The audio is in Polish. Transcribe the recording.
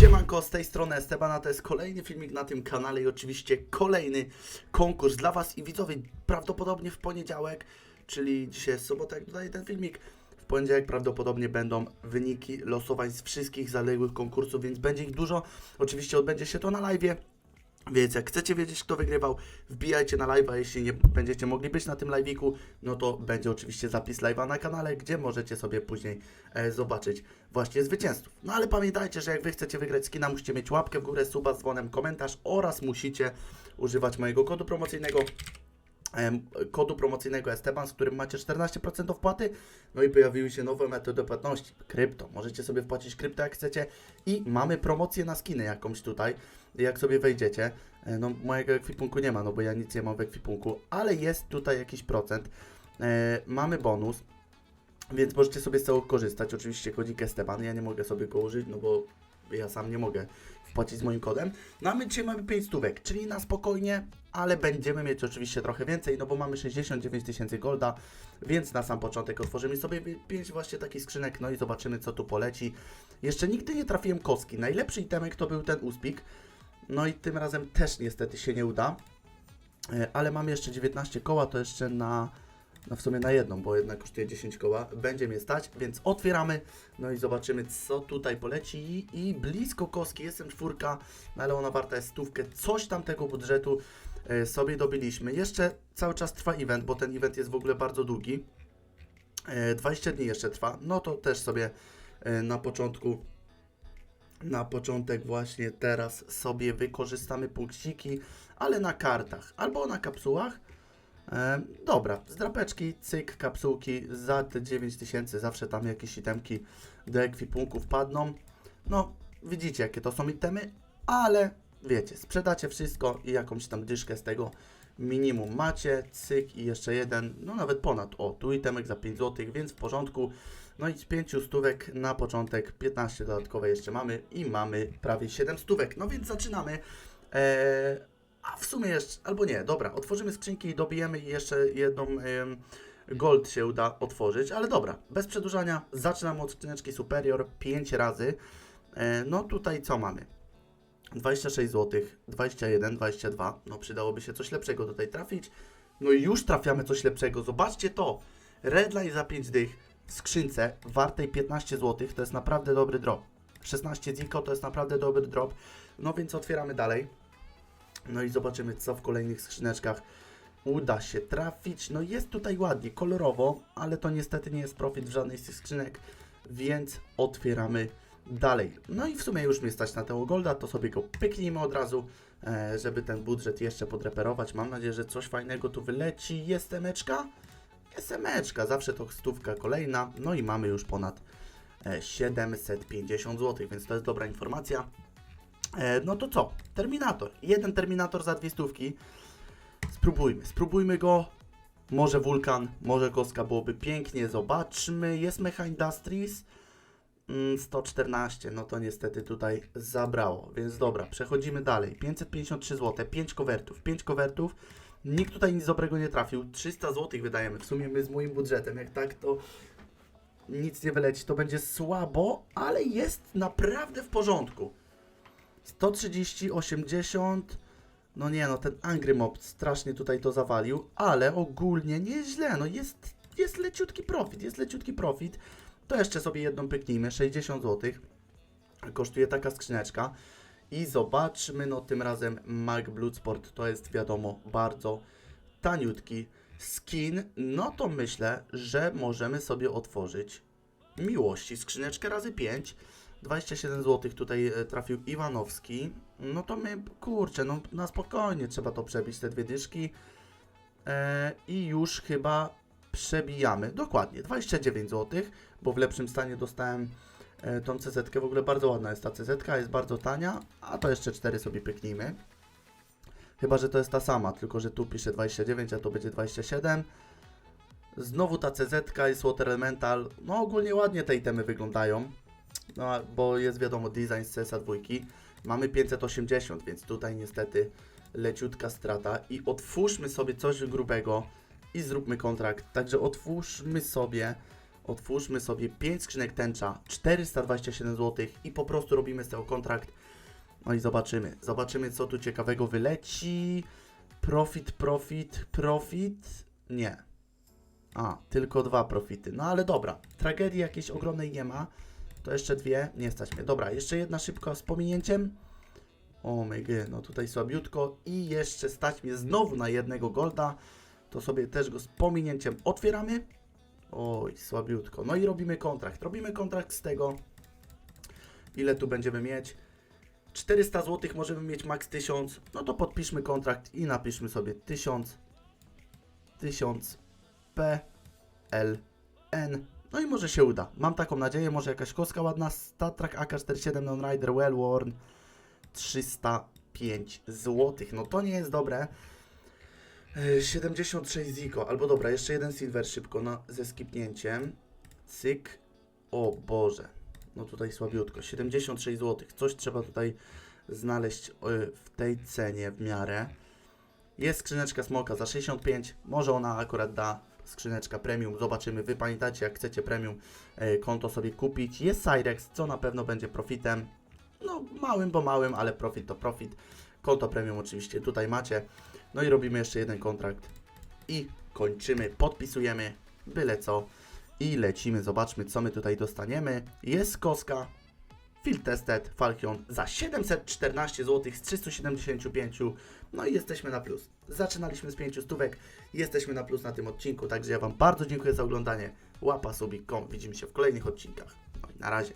Siemanko, z tej strony Esteban, a to jest kolejny filmik na tym kanale i oczywiście kolejny konkurs dla Was i widzowie prawdopodobnie w poniedziałek, czyli dzisiaj jest sobota, jak dodaję ten filmik, w poniedziałek prawdopodobnie będą wyniki losowań z wszystkich zaległych konkursów, więc będzie ich dużo, oczywiście odbędzie się to na live'ie, więc jak chcecie wiedzieć, kto wygrywał, wbijajcie na live'a. Jeśli nie będziecie mogli być na tym live'iku, no to będzie oczywiście zapis live'a na kanale, gdzie możecie sobie później e, zobaczyć właśnie zwycięzców. No ale pamiętajcie, że jak wy chcecie wygrać skina, musicie mieć łapkę w górę, suba z dzwonem, komentarz oraz musicie używać mojego kodu promocyjnego kodu promocyjnego Esteban, z którym macie 14% wpłaty. No i pojawiły się nowe metody płatności. Krypto. Możecie sobie wpłacić krypto jak chcecie. I mamy promocję na skiny jakąś tutaj. Jak sobie wejdziecie. E, No mojego ekwipunku nie ma, no bo ja nic nie mam w ekwipunku. Ale jest tutaj jakiś procent. E, mamy bonus. Więc możecie sobie z tego korzystać. Oczywiście kodzik Esteban. Ja nie mogę sobie go użyć, no bo ja sam nie mogę wpłacić z moim kodem. No a my dzisiaj mamy 5 stówek, czyli na spokojnie, ale będziemy mieć oczywiście trochę więcej, no bo mamy 69 tysięcy golda, więc na sam początek otworzymy sobie 5 właśnie takich skrzynek, no i zobaczymy co tu poleci. Jeszcze nigdy nie trafiłem kostki. Najlepszy itemek to był ten uspik, no i tym razem też niestety się nie uda, E, ale mam jeszcze 19 koła, to jeszcze na... No w sumie na jedną, bo jednak kosztuje 10 koła. Będzie mnie stać, więc otwieramy. No i zobaczymy, co tutaj poleci. I, blisko kostki, jestem czwórka, no ale ona warta jest stówkę. Coś tam tego budżetu sobie dobiliśmy. Jeszcze cały czas trwa event, bo ten event jest w ogóle bardzo długi. E, 20 dni jeszcze trwa. No to też sobie e, na początku na początek właśnie teraz sobie wykorzystamy punkciki, ale na kartach albo na kapsułach. E, dobra, z drapeczki, cyk, kapsułki za te 9000 zawsze tam jakieś itemki do ekwipunku wpadną. No, widzicie jakie to są itemy, ale wiecie, sprzedacie wszystko i jakąś tam dyszkę z tego minimum macie, cyk i jeszcze jeden, no nawet ponad, o, tu itemek za 5 zł, więc w porządku. No i z 5 stówek na początek, 15 dodatkowe jeszcze mamy i mamy prawie 7 stówek, no więc zaczynamy. Eee, a w sumie jeszcze, albo nie, dobra, otworzymy skrzynki i dobijemy i jeszcze jedną gold się uda otworzyć, ale dobra, bez przedłużania, zaczynamy od skrzyneczki Superior 5 razy. E, no tutaj co mamy? 26 zł, 21, 22, no przydałoby się coś lepszego tutaj trafić. No i już trafiamy coś lepszego, zobaczcie to! Redline za 5 dych w skrzynce wartej 15 zł, to jest naprawdę dobry drop. 16 ziko to jest naprawdę dobry drop, no więc otwieramy dalej. No i zobaczymy, co w kolejnych skrzyneczkach uda się trafić. No jest tutaj ładnie, kolorowo, ale to niestety nie jest profit w żadnej z tych skrzynek, więc otwieramy dalej. No i w sumie już mnie stać na tego golda, to sobie go pyknijmy od razu, e, żeby ten budżet jeszcze podreperować. Mam nadzieję, że coś fajnego tu wyleci. Jest emeczka? Jest emeczka, zawsze to stówka kolejna. No i mamy już ponad e, 750 zł, więc to jest dobra informacja. E, no to co? Terminator. Jeden Terminator za dwie stówki. Spróbujmy, spróbujmy go. Może wulkan, może kostka byłoby pięknie. Zobaczmy. Jest Mecha Industries. Mm, 114, no to niestety tutaj zabrało. Więc dobra, przechodzimy dalej. 553 zł, 5 kowertów, 5 kowertów. Nikt tutaj nic dobrego nie trafił. 300 zł wydajemy. W sumie my z moim budżetem, jak tak to nic nie wyleci, to będzie słabo, ale jest naprawdę w porządku. 130, 80. No nie, no ten Angry Mob strasznie tutaj to zawalił, ale ogólnie nieźle. No jest, jest leciutki profit, jest leciutki profit. To jeszcze sobie jedną pyknijmy, 60 zł. Kosztuje taka skrzyneczka. I zobaczmy, no tym razem Mag Bloodsport to jest wiadomo bardzo taniutki skin. No to myślę, że możemy sobie otworzyć miłości skrzyneczkę razy 5. 27 zł tutaj e, trafił Iwanowski. No to my, kurczę, no na spokojnie trzeba to przebić, te dwie dyszki. E, I już chyba przebijamy. Dokładnie, 29 zł, bo w lepszym stanie dostałem e, tą CZ. -kę. W ogóle bardzo ładna jest ta CZ, jest bardzo tania, a to jeszcze 4 sobie pyknijmy. Chyba, że to jest ta sama, tylko że tu pisze 29, a to będzie 27. Znowu ta CZ jest Water Elemental. No ogólnie ładnie te itemy wyglądają. No, bo jest wiadomo design z CSA 2. Mamy 580, więc tutaj niestety leciutka strata. I otwórzmy sobie coś grubego i zróbmy kontrakt. Także otwórzmy sobie Otwórzmy sobie 5 skrzynek tęcza, 427 zł i po prostu robimy z tego kontrakt. No i zobaczymy. Zobaczymy, co tu ciekawego wyleci. Profit, profit, profit. Nie. A, tylko dwa profity. No ale dobra. Tragedii jakiejś ogromnej nie ma. To jeszcze dwie. Nie stać mnie. Dobra, jeszcze jedna szybko z pominięciem. O my no tutaj słabiutko. I jeszcze stać mnie znowu na jednego golda. To sobie też go z pominięciem otwieramy. Oj, słabiutko. No i robimy kontrakt. Robimy kontrakt z tego. Ile tu będziemy mieć? 400 zł możemy mieć max 1000. No to podpiszmy kontrakt i napiszmy sobie 1000 1000 P L N. No i może się uda. Mam taką nadzieję, może jakaś koska ładna. Star Trek AK-47 Non Rider Well Worn 305 zł. No to nie jest dobre. E, 76 Ziko, albo dobra, jeszcze jeden silver szybko no, ze skipnięciem. Cyk. O Boże. No tutaj słabiutko. 76 zł. Coś trzeba tutaj znaleźć e, w tej cenie w miarę. Jest skrzyneczka smoka za 65. Może ona akurat da skrzyneczka premium. Zobaczymy. Wy pamiętacie, jak chcecie premium e, konto sobie kupić. Jest Cyrex, co na pewno będzie profitem. No, małym, bo małym, ale profit to profit. Konto premium oczywiście tutaj macie. No i robimy jeszcze jeden kontrakt. I kończymy, podpisujemy, byle co. I lecimy, zobaczmy co my tutaj dostaniemy. Jest koska, Field Tested Falcon za 714 zł z 375. No i jesteśmy na plus. Zaczynaliśmy z 5 stówek, jesteśmy na plus na tym odcinku, także ja Wam bardzo dziękuję za oglądanie. Łapa, subik, kom. Widzimy się w kolejnych odcinkach. No i na razie.